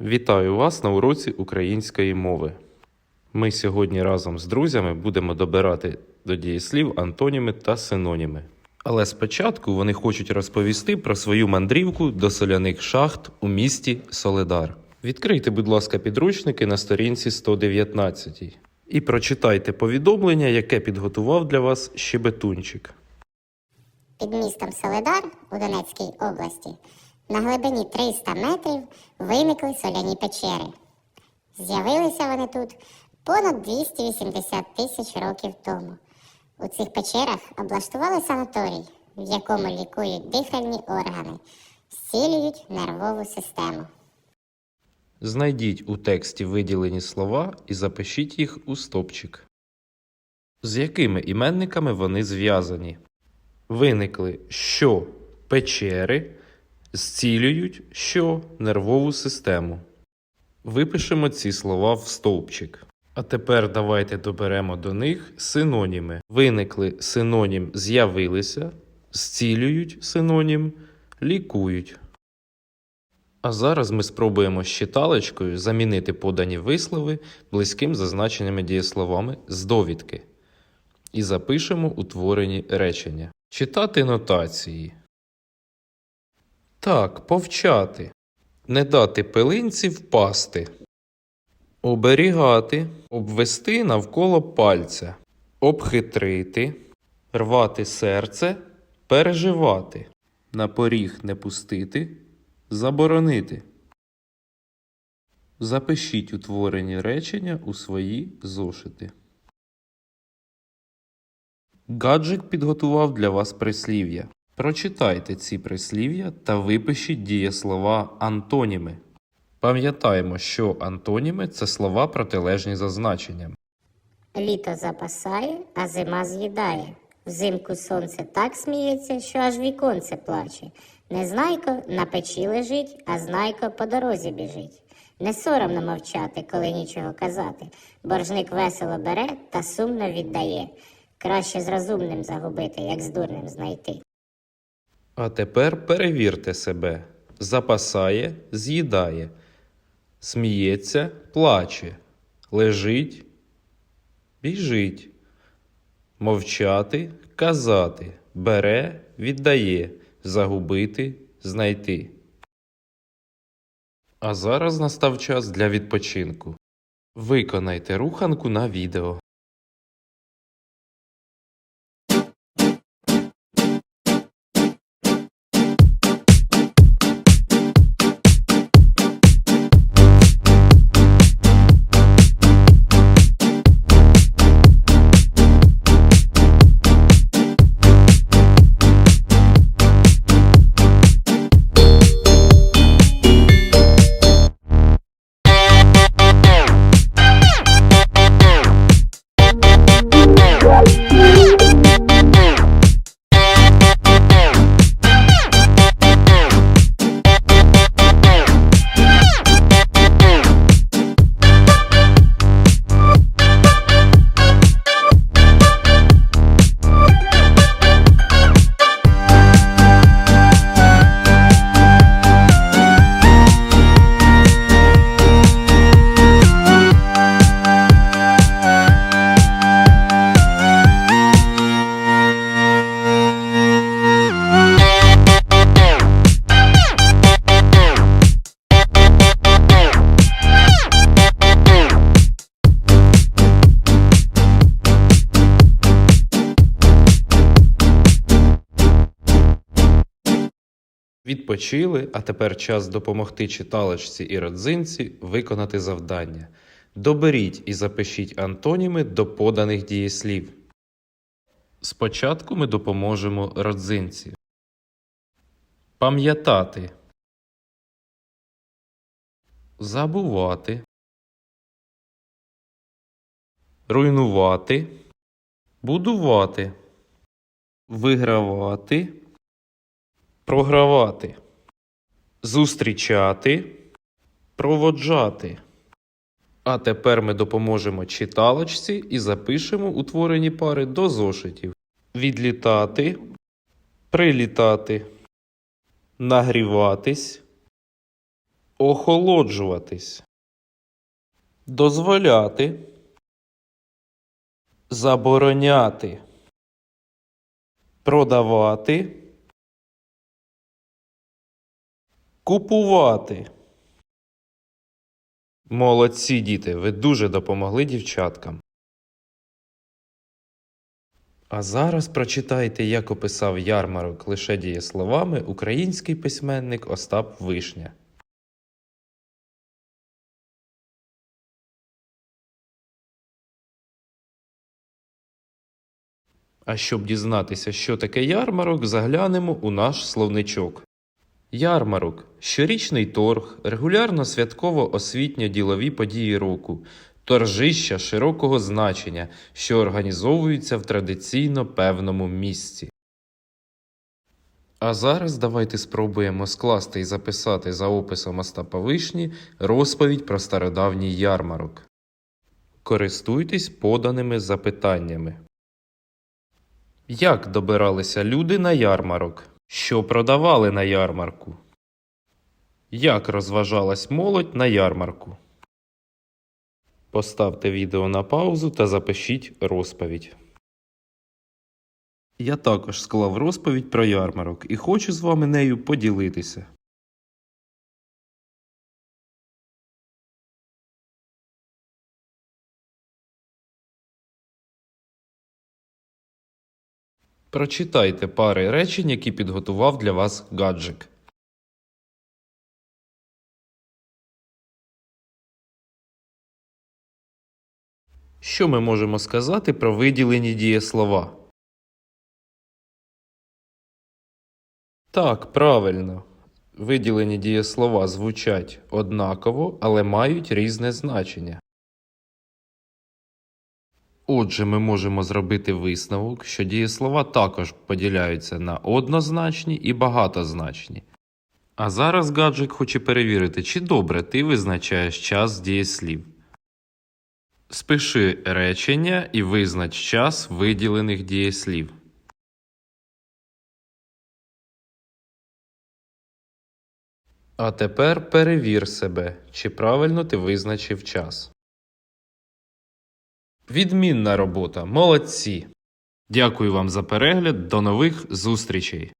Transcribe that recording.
Вітаю вас на уроці української мови. Ми сьогодні разом з друзями будемо добирати до дієслів антоніми та синоніми. Але спочатку вони хочуть розповісти про свою мандрівку до соляних шахт у місті Соледар. Відкрийте, будь ласка, підручники на сторінці 119 і прочитайте повідомлення, яке підготував для вас щебетунчик. Під містом Соледар у Донецькій області на глибині 300 метрів виникли соляні печери. З'явилися вони тут понад 280 тисяч років тому. У цих печерах облаштували санаторій, в якому лікують дихальні органи, зцілюють нервову систему. Знайдіть у тексті виділені слова і запишіть їх у стопчик. З якими іменниками вони зв'язані? Виникли що печери, зцілюють що нервову систему. Випишемо ці слова в стовпчик. А тепер давайте доберемо до них синоніми. Виникли синонім з'явилися, зцілюють синонім, лікують. А зараз ми спробуємо з читалочкою замінити подані вислови близьким зазначеними дієсловами з довідки. І запишемо утворені речення. Читати нотації. Так, повчати. Не дати пилинці впасти. Оберігати, обвести навколо пальця, обхитрити, рвати серце, переживати, на поріг не пустити, заборонити. Запишіть утворені речення у свої зошити. Гаджик підготував для вас прислів'я. Прочитайте ці прислів'я та випишіть дієслова антоніми. Пам'ятаємо, що антоніми це слова протилежні за значенням. Літо запасає, а зима з'їдає. Взимку сонце так сміється, що аж віконце плаче. Незнайко на печі лежить, а знайко по дорозі біжить. Не соромно мовчати, коли нічого казати. Боржник весело бере та сумно віддає. Краще з розумним загубити, як з дурним знайти. А тепер перевірте себе. Запасає, з'їдає, сміється, плаче, лежить, біжить, мовчати, казати, бере, віддає, загубити, знайти. А зараз настав час для відпочинку. Виконайте руханку на відео. Відпочили, а тепер час допомогти читалочці і родзинці виконати завдання. Доберіть і запишіть антоніми до поданих дієслів. Спочатку ми допоможемо родзинці. Пам'ятати. Забувати. Руйнувати. Будувати. Вигравати. Програвати. Зустрічати. Проводжати. А тепер ми допоможемо читалочці і запишемо утворені пари до зошитів. Відлітати. Прилітати. Нагріватись. охолоджуватись, дозволяти, забороняти, продавати, купувати. Молодці діти, ви дуже допомогли дівчаткам. А зараз прочитайте, як описав ярмарок лише дієсловами український письменник Остап Вишня. А щоб дізнатися, що таке ярмарок, заглянемо у наш словничок. Ярмарок щорічний торг, регулярно святково освітньо-ділові події року, торжища широкого значення, що організовуються в традиційно певному місці. А зараз давайте спробуємо скласти і записати за описом Остапа Вишні розповідь про стародавній ярмарок. Користуйтесь поданими запитаннями. Як добиралися люди на ярмарок? Що продавали на ярмарку? Як розважалась молодь на ярмарку? Поставте відео на паузу та запишіть розповідь. Я також склав розповідь про ярмарок і хочу з вами нею поділитися. Прочитайте пари речень, які підготував для вас гаджик. Що ми можемо сказати про виділені дієслова? Так, правильно. Виділені дієслова звучать однаково, але мають різне значення. Отже, ми можемо зробити висновок, що дієслова також поділяються на однозначні і багатозначні. А зараз гаджик хоче перевірити, чи добре ти визначаєш час дієслів. Спиши речення і визнач час виділених дієслів. А тепер перевір себе, чи правильно ти визначив час. Відмінна робота, молодці! Дякую вам за перегляд, до нових зустрічей!